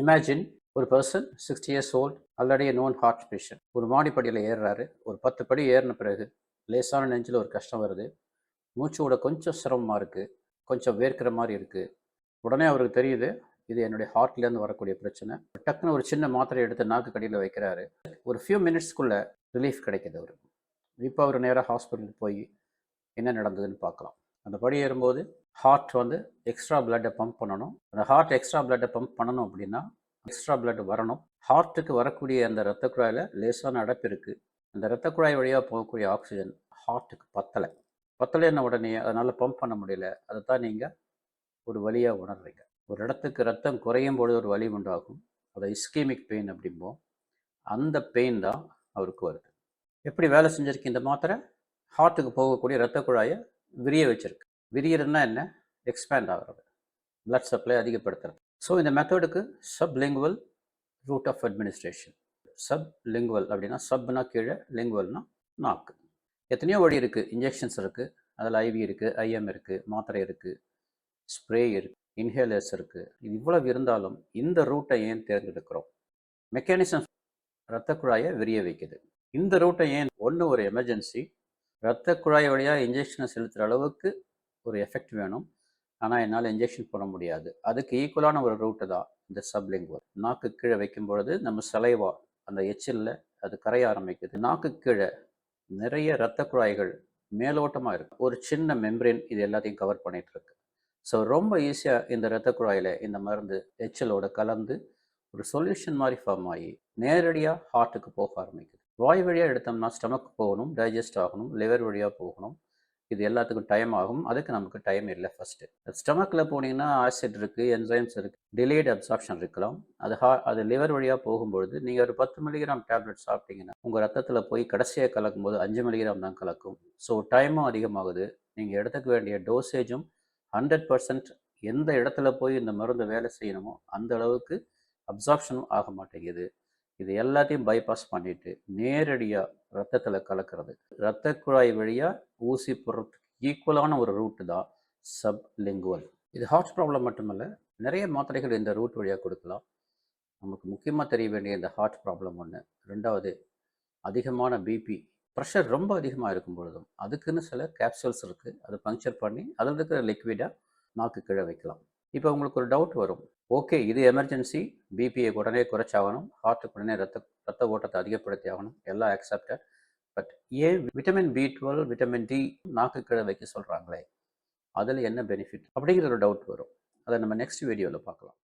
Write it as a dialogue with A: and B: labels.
A: Imagine ஒரு person sixty years old already known heart patient ஒரு மாடிப்படியில் ஏறுறாரு. ஒரு பத்து படி ஏறின பிறகு லேசான நெஞ்சில் ஒரு கஷ்டம் வருது. மூச்சு விட கொஞ்சம் சிரமமாக இருக்குது கொஞ்சம் வேர்க்கிற மாதிரி இருக்குது உடனே அவருக்கு தெரியுது இது என்னுடைய ஹார்ட்லேருந்து வரக்கூடிய பிரச்சனை. டக்குன்னு ஒரு சின்ன மாத்திரை எடுத்து நாக்கு கடியில் வைக்கிறாரு. ஒரு ஃபியூ மினிட்ஸ்க்குள்ளே ரிலீஃப் கிடைக்கிது அவருக்கு. இப்போ அவர் நேராக ஹாஸ்பிட்டலுக்கு போய் என்ன நடந்ததுன்னு பார்க்கலாம். அந்த படி ஏறும்போது ஹார்ட் வந்து எக்ஸ்ட்ரா பிளட்டை பம்ப் பண்ணணும். அந்த ஹார்ட் எக்ஸ்ட்ரா பிளட்டை பம்ப் பண்ணணும் அப்படின்னா எக்ஸ்ட்ரா பிளட் வரணும். ஹார்ட்டுக்கு வரக்கூடிய அந்த இரத்த குழாயில் லேசான அடைப்பு இருக்குது அந்த இரத்த குழாய் வழியாக போகக்கூடிய ஆக்சிஜன் ஹார்ட்டுக்கு பத்தலை. பத்தலைன்ன உடனே? அதனால் பம்ப் பண்ண முடியல. அதை தான் நீங்கள் ஒரு வழியாக உணர்றீங்க. ஒரு இடத்துக்கு ரத்தம் குறையும் பொழுது ஒரு வலி உண்டாகும். அதை இஸ்கீமிக் பெயின் அப்படிம்போம். அந்த பெயின் தான் அவருக்கு வருது. எப்படி வேலை செஞ்சிருக்கு இந்த மாத்திரை? ஹார்ட்டுக்கு போகக்கூடிய இரத்த குழாயை விரிய வச்சிருக்கு. விரியறதுனா என்ன? எக்ஸ்பேண்ட் ஆகிறது. Blood supply அதிகப்படுத்துறது. ஸோ இந்த மெத்தடுக்கு sublingual route of administration sublingual அப்படின்னா சப்னா கீழே லிங்குவல்னா நாக்கு. எத்தனையோ வழி இருக்குது இன்ஜெக்ஷன்ஸ் இருக்குது அதில் ஐவி இருக்குது ஐஎம் இருக்குது மாத்திரை இருக்குது ஸ்ப்ரே இருக்குது இன்ஹேலர்ஸ் இருக்குது இவ்வளவு இருந்தாலும் இந்த ரூட்டை ஏன் தேர்ந்தெடுக்கிறோம்? மெக்கானிசம் இரத்த குழாயை விரிய வைக்குது. இந்த ரூட்டை ஏன் ஒன்று ஒரு எமர்ஜென்சி இரத்த குழாய் வழியாக இன்ஜெக்ஷனை செலுத்துகிற அளவுக்கு ஒரு எஃபெக்ட் வேணும். ஆனால் என்னால் இன்ஜெக்ஷன் போட முடியாது. அதுக்கு ஈக்குவலான ஒரு ரூட்டு தான் இந்த சப்லிங்குவல் நாக்கு கீழே வைக்கும் பொழுது நம்ம சலைவா அந்த எச்சிலில் அது கரைய ஆரம்பிக்குது. நாக்கு கீழே நிறைய இரத்த குழாய்கள் மேலோட்டமாக இருக்கு. ஒரு சின்ன மெம்பரேன் இது எல்லாத்தையும் கவர் பண்ணிட்டு இருக்கு. ஸோ ரொம்ப ஈஸியாக இந்த இரத்த குழாயில் இந்த மருந்து எச்சலோட கலந்து ஒரு சொல்யூஷன் மாதிரி ஃபார்ம் ஆகி நேரடியாக ஹார்ட்டுக்கு போக ஆரம்பிக்குது. வாய் வழியாக எடுத்தோம்னா ஸ்டமக் போகணும் டைஜஸ்ட் ஆகணும் லிவர் வழியாக போகணும். இது எல்லாத்துக்கும் டைம் ஆகும். அதுக்கு நமக்கு டைம் இல்லை ஃபஸ்ட்டு ஸ்டமக்கில் போனீங்கன்னா ஆசிட் இருக்குது என்சைம்ஸ் இருக்குது டிலேட் அப்சார்ப்ஷன் இருக்கலாம். அது ஹா அது லிவர் வழியாக போகும்பொழுது நீங்கள் ஒரு பத்து மில்லிகிராம் டேப்லெட் சாப்பிட்டீங்கன்னா உங்கள் ரத்தத்தில் போய் கடைசியாக கலக்கும் போது அஞ்சு மில்லிகிராம் தான் கலக்கும். ஸோ டைமும் அதிகமாகுது. நீங்கள் எடுத்துக்க வேண்டிய டோசேஜும் ஹண்ட்ரட் பர்சன்ட் எந்த இடத்துல போய் இந்த மருந்து வேலை செய்யணுமோ அந்த அளவுக்கு அப்சார்ப்ஷனும் ஆக மாட்டேங்குது. இது எல்லாத்தையும் பைபாஸ் பண்ணிட்டு நேரடியாக ரத்தத்தில் கலக்கிறது. இரத்த குழாய் வழியாக ஊசி போடுறதுக்கு ஈக்குவலான ஒரு ரூட்டு தான் சப் லிங்குவல் இது ஹார்ட் ப்ராப்ளம் மட்டுமல்ல நிறைய மாத்திரைகள் இந்த ரூட் வழியாக கொடுக்கலாம். நமக்கு முக்கியமாக தெரிய வேண்டிய இந்த ஹார்ட் ப்ராப்ளம் ஒன்று ரெண்டாவது அதிகமான பிபி ப்ரெஷர் ரொம்ப அதிகமாக இருக்கும் பொழுதும் அதுக்குன்னு சில கேப்சூல்ஸ் இருக்குது அதை பங்க்சர் பண்ணி அதில் இருக்கிற லிக்விடாக நாக்கு கீழே வைக்கலாம். இப்போ உங்களுக்கு ஒரு டவுட் வரும். ஓகே இது எமர்ஜென்சி பிபியை உடனே குறைச்சாகணும். ஹார்ட்டுக்கு உடனே ரத்த ரத்த ஓட்டத்தை அதிகப்படுத்தி ஆகணும். எல்லாம் அக்செப்டட் பட் ஏன் vitamin B twelve vitamin D நாக்கு கீழே வைக்க சொல்கிறாங்களே அதில் என்ன பெனிஃபிட் அப்படிங்கிற ஒரு டவுட் வரும். அதை நம்ம நெக்ஸ்ட் வீடியோவில் பார்க்கலாம்.